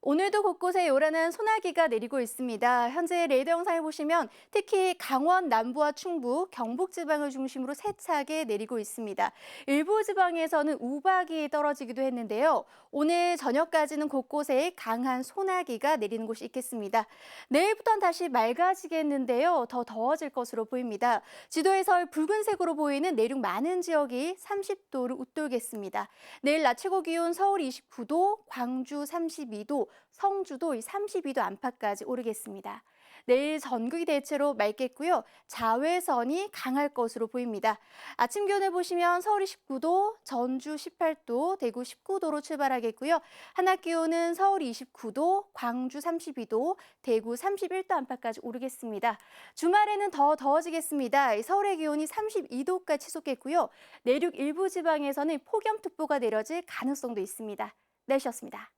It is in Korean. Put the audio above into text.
오늘도 곳곳에 요란한 소나기가 내리고 있습니다. 현재 레이더 영상을 보시면 특히 강원 남부와 충북, 경북 지방을 중심으로 세차게 내리고 있습니다. 일부 지방에서는 우박이 떨어지기도 했는데요. 오늘 저녁까지는 곳곳에 강한 소나기가 내리는 곳이 있겠습니다. 내일부터는 다시 맑아지겠는데요. 더 더워질 것으로 보입니다. 지도에서 붉은색으로 보이는 내륙 많은 지역이 30도를 웃돌겠습니다. 내일 낮 최고 기온 서울 29도, 광주 32도, 성주도 32도 안팎까지 오르겠습니다. 내일 전국이 대체로 맑겠고요. 자외선이 강할 것으로 보입니다. 아침 기온을 보시면 서울이 19도, 전주 18도, 대구 19도로 출발하겠고요. 한낮 기온은 서울 29도, 광주 32도, 대구 31도 안팎까지 오르겠습니다. 주말에는 더 더워지겠습니다. 서울의 기온이 32도까지 치솟겠고요. 내륙 일부 지방에서는 폭염특보가 내려질 가능성도 있습니다. 내셨습니다.